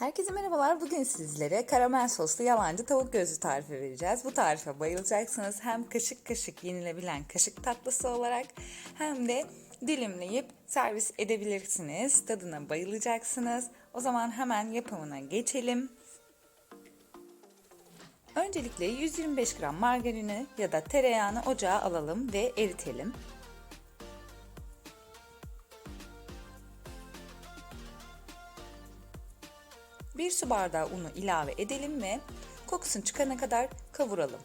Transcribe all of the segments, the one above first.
Herkese merhabalar. Bugün sizlere karamel soslu yalancı tavuk gözü tarifi vereceğiz. Bu tarife bayılacaksınız. Hem kaşık kaşık yenilebilen kaşık tatlısı olarak hem de dilimleyip servis edebilirsiniz. Tadına bayılacaksınız. O zaman hemen yapımına geçelim. Öncelikle 125 gram margarini ya da tereyağını ocağa alalım ve eritelim. Bir su bardağı unu ilave edelim ve kokusun çıkana kadar kavuralım.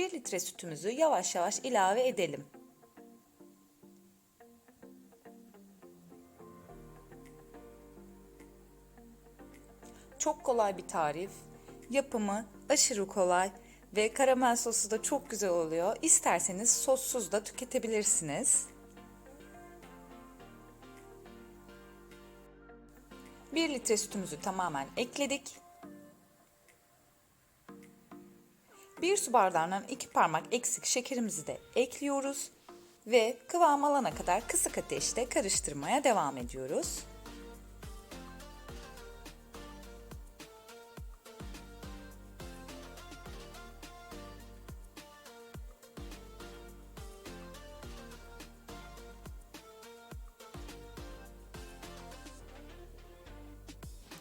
Bir litre sütümüzü yavaş yavaş ilave edelim. Çok kolay bir tarif. Yapımı aşırı kolay ve karamel sosu da çok güzel oluyor. İsterseniz sossuz da tüketebilirsiniz. Bir litre sütümüzü tamamen ekledik. Bir su bardağından iki parmak eksik şekerimizi de ekliyoruz ve kıvam alana kadar kısık ateşte karıştırmaya devam ediyoruz.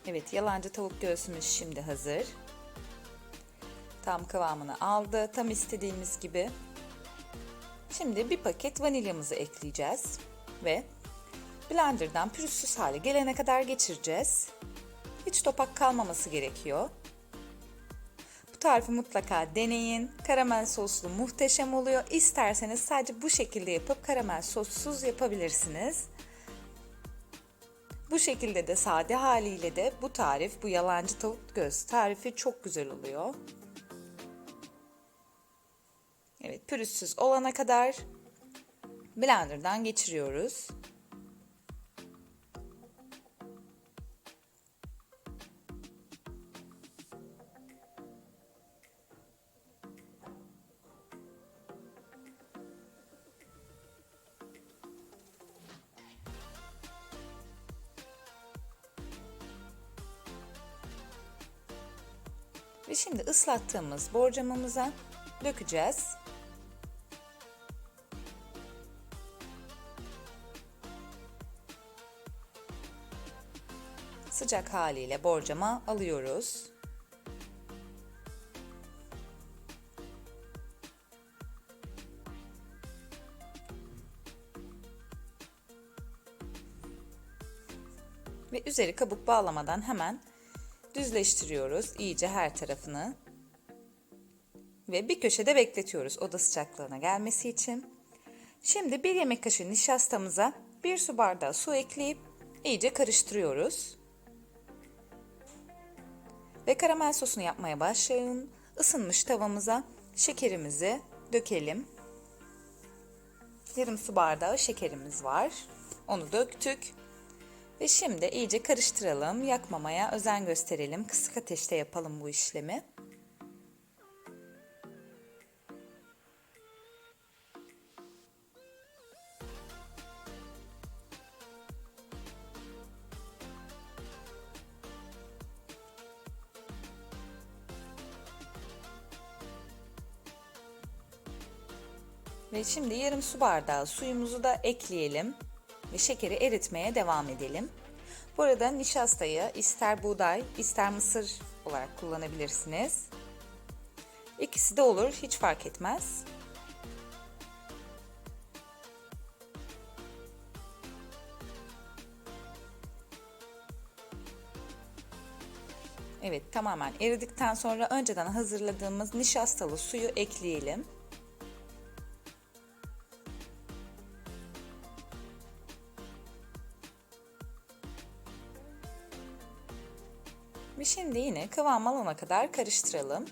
Evet, yalancı tavuk göğsümüz şimdi hazır. Tam kıvamını aldı, tam istediğimiz gibi. Şimdi bir paket vanilyamızı ekleyeceğiz ve blenderdan pürüzsüz hale gelene kadar geçireceğiz. Hiç topak kalmaması gerekiyor. Bu tarifi mutlaka deneyin. Karamel soslu muhteşem oluyor. İsterseniz sadece bu şekilde yapıp karamel sossuz yapabilirsiniz. Bu şekilde de sade haliyle de bu tarif, bu yalancı tavuk göz tarifi çok güzel oluyor. Evet, pürüzsüz olana kadar blenderdan geçiriyoruz. Ve şimdi ıslattığımız borcamımıza dökeceğiz. Sıcak haliyle borcama alıyoruz. Ve üzeri kabuk bağlamadan hemen düzleştiriyoruz iyice her tarafını. Ve bir köşede bekletiyoruz oda sıcaklığına gelmesi için. Şimdi bir yemek kaşığı nişastamıza bir su bardağı su ekleyip iyice karıştırıyoruz. Ve karamel sosunu yapmaya başlayalım. Isınmış tavamıza şekerimizi dökelim. Yarım su bardağı şekerimiz var. Onu döktük. Ve şimdi iyice karıştıralım. Yakmamaya özen gösterelim. Kısık ateşte yapalım bu işlemi. Ve şimdi yarım su bardağı suyumuzu da ekleyelim ve şekeri eritmeye devam edelim. Bu arada nişastayı ister buğday ister mısır olarak kullanabilirsiniz. İkisi de olur hiç fark etmez. Evet tamamen eridikten sonra önceden hazırladığımız nişastalı suyu ekleyelim. Ve şimdi yine kıvam alana kadar karıştıralım.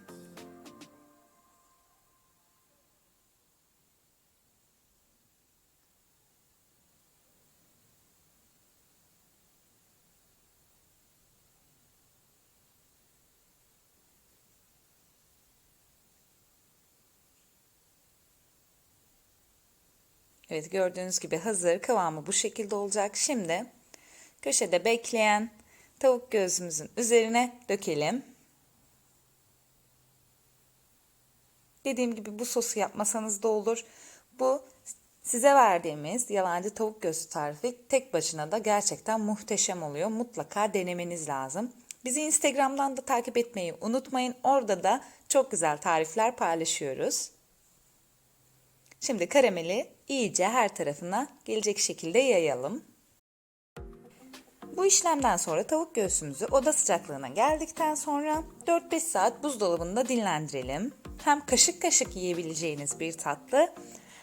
Evet gördüğünüz gibi hazır kıvamı bu şekilde olacak. Şimdi köşede bekleyen tavuk göğsümüzün üzerine dökelim. Dediğim gibi bu sosu yapmasanız da olur. Bu size verdiğimiz yalancı tavuk göğsü tarifi tek başına da gerçekten muhteşem oluyor. Mutlaka denemeniz lazım. Bizi Instagram'dan da takip etmeyi unutmayın. Orada da çok güzel tarifler paylaşıyoruz. Şimdi karameli iyice her tarafına gelecek şekilde yayalım. Bu işlemden sonra tavuk göğsümüzü oda sıcaklığına geldikten sonra 4-5 saat buzdolabında dinlendirelim. Hem kaşık kaşık yiyebileceğiniz bir tatlı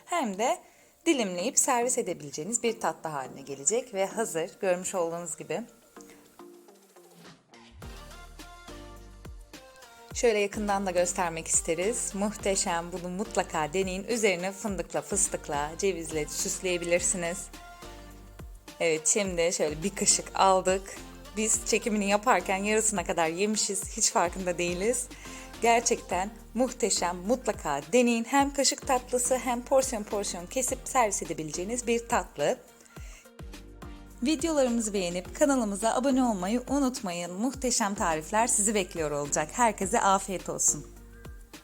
hem de dilimleyip servis edebileceğiniz bir tatlı haline gelecek ve hazır görmüş olduğunuz gibi. Şöyle yakından da göstermek isteriz. Muhteşem bunu mutlaka deneyin. Üzerine fındıkla, fıstıkla, cevizle süsleyebilirsiniz. Evet şimdi şöyle bir kaşık aldık. Biz çekimini yaparken yarısına kadar yemişiz. Hiç farkında değiliz. Gerçekten muhteşem. Mutlaka deneyin. Hem kaşık tatlısı hem porsiyon porsiyon kesip servis edebileceğiniz bir tatlı. Videolarımızı beğenip kanalımıza abone olmayı unutmayın. Muhteşem tarifler sizi bekliyor olacak. Herkese afiyet olsun.